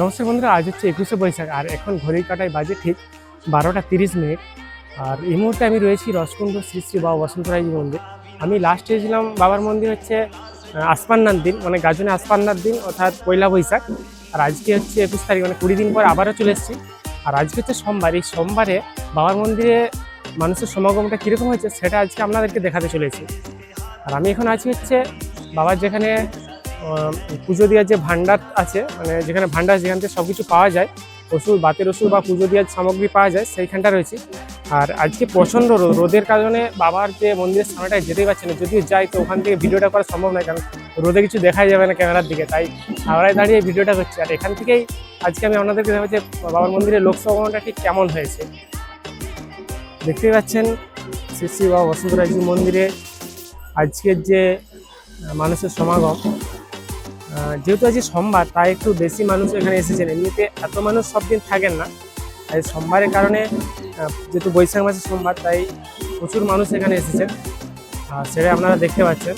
নমস্কার বন্ধুরা আজ হচ্ছে একুশে বৈশাখ, আর এখন ঘড়ির কাটায় বাজে ঠিক বারোটা তিরিশ মিনিট। আর এই মুহূর্তে আমি রয়েছি রসকুণ্ড শ্রী শ্রী বাবা বসন্তরায় মন্দির। আমি লাস্ট এসেছিলাম বাবার মন্দির হচ্ছে আসপান্নার দিন মানে গাজনে আসপান্নার দিন, অর্থাৎ পয়লা বৈশাখ। আর আজকে হচ্ছে একুশ তারিখ মানে কুড়ি দিন পর আবারও চলে এসেছি। আর আজকে হচ্ছে সোমবার, এই সোমবারে বাবার মন্দিরে মানুষের সমাগমটা কীরকম হয়েছে সেটা আজকে আপনাদেরকে দেখাতে চলেছি। আর আমি এখন আছি হচ্ছে বাবার যেখানে পুজো দেওয়ার যে ভান্ডার আছে মানে যেখানে ভান্ডার যেখান থেকে সব কিছু পাওয়া যায়, ওষুধ, বাতের ওষুধ বা পুজো দেওয়ার সামগ্রী পাওয়া যায়, সেইখানটা রয়েছে। আর আজকে প্রচণ্ড রোদ, রোদের কারণে বাবার যে মন্দিরের সামনেটায় যেতেই পারছে না। যদিও যাই, তো ওখান থেকে ভিডিওটা করা সম্ভব নয়, কারণ রোদে কিছু দেখাই যাবে না ক্যামেরার দিকে, তাই হাওড়ায় দাঁড়িয়ে ভিডিওটা করছি। আর এখান থেকেই আজকে আমি আপনাদেরকে দেখাবো যে বাবার মন্দিরের লোক সমাগমটা ঠিক কেমন হয়েছে। দেখতেই পাচ্ছেন, শ্রী শ্রী বাবা বসন্তরাজি মন্দিরে আজকের যে মানুষের সমাগম যেহেতু আজকে সোমবার, তাই একটু বেশি মানুষ এখানে এসেছেন। এমনিতে এত মানুষ সব দিন থাকেন না। তাই সোমবারের কারণে যেহেতু বৈশাখ মাসের সোমবার, তাই প্রচুর মানুষ এখানে এসেছেন। আর সেটা আপনারা দেখতে পাচ্ছেন।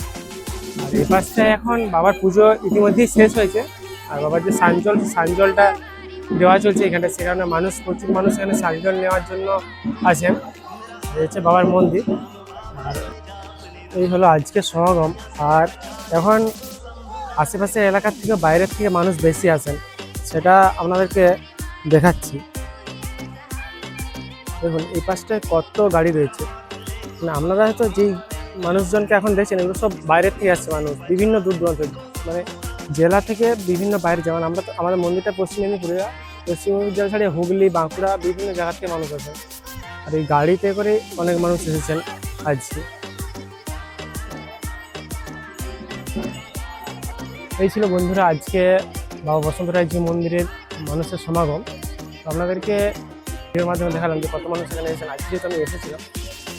আর এই পাশটায় এখন বাবার পুজো ইতিমধ্যেই শেষ হয়েছে। আর বাবার যে সানজল সানজলটা দেওয়া চলছে এখানে সে কারণে মানুষ, প্রচুর মানুষ এখানে সানজল নেওয়ার জন্য এই হচ্ছে বাবার মন্দির। আর এই হলো আজকের সমাগম। আর এখন আশেপাশের এলাকার থেকে, বাইরের থেকে মানুষ বেশি আসেন। সেটা আপনাদেরকে দেখাচ্ছি। দেখুন, এই পাশটায় কত গাড়ি রয়েছে। মানে আপনারা হয়তো যেই মানুষজনকে এখন দেখছেন, এগুলো সব বাইরের থেকে আসছে মানুষ, বিভিন্ন দূর দূরান্ত মানে জেলা থেকে বিভিন্ন বাইরে যেমন আমরা তো, আমাদের মন্দিরটা পশ্চিম মেদিনীপুরে, পশ্চিম মেদিনীপুর জেলা ছাড়িয়ে হুগলি, বাঁকুড়া, বিভিন্ন জায়গা থেকে মানুষ আসেন। আর এই গাড়িতে করে অনেক মানুষ এসেছেন আজকে এই ছিল বন্ধুরা আজকে বাবা বসন্তরায় যে মন্দিরের মানুষের সমাগম। তো আপনাদেরকে ভিডিওর মাধ্যমে দেখালাম যে কত মানুষ এখানে এসেছেন। আজকে যেহেতু আমি এসেছিলাম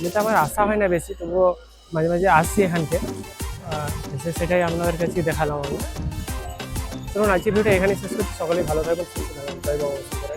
যেটা আমার আশা হয় না বেশি, তবুও মাঝে মাঝে আসছি এখানকে। এসে সেটাই আপনাদের কাছে দেখালাম আমি। চলুন আজকের ভিডিওটা এখানে শেষ করছি। সকলেই ভালো থাকবেন সুস্থ থাকবেন জয় বাবা বসন্তরায়।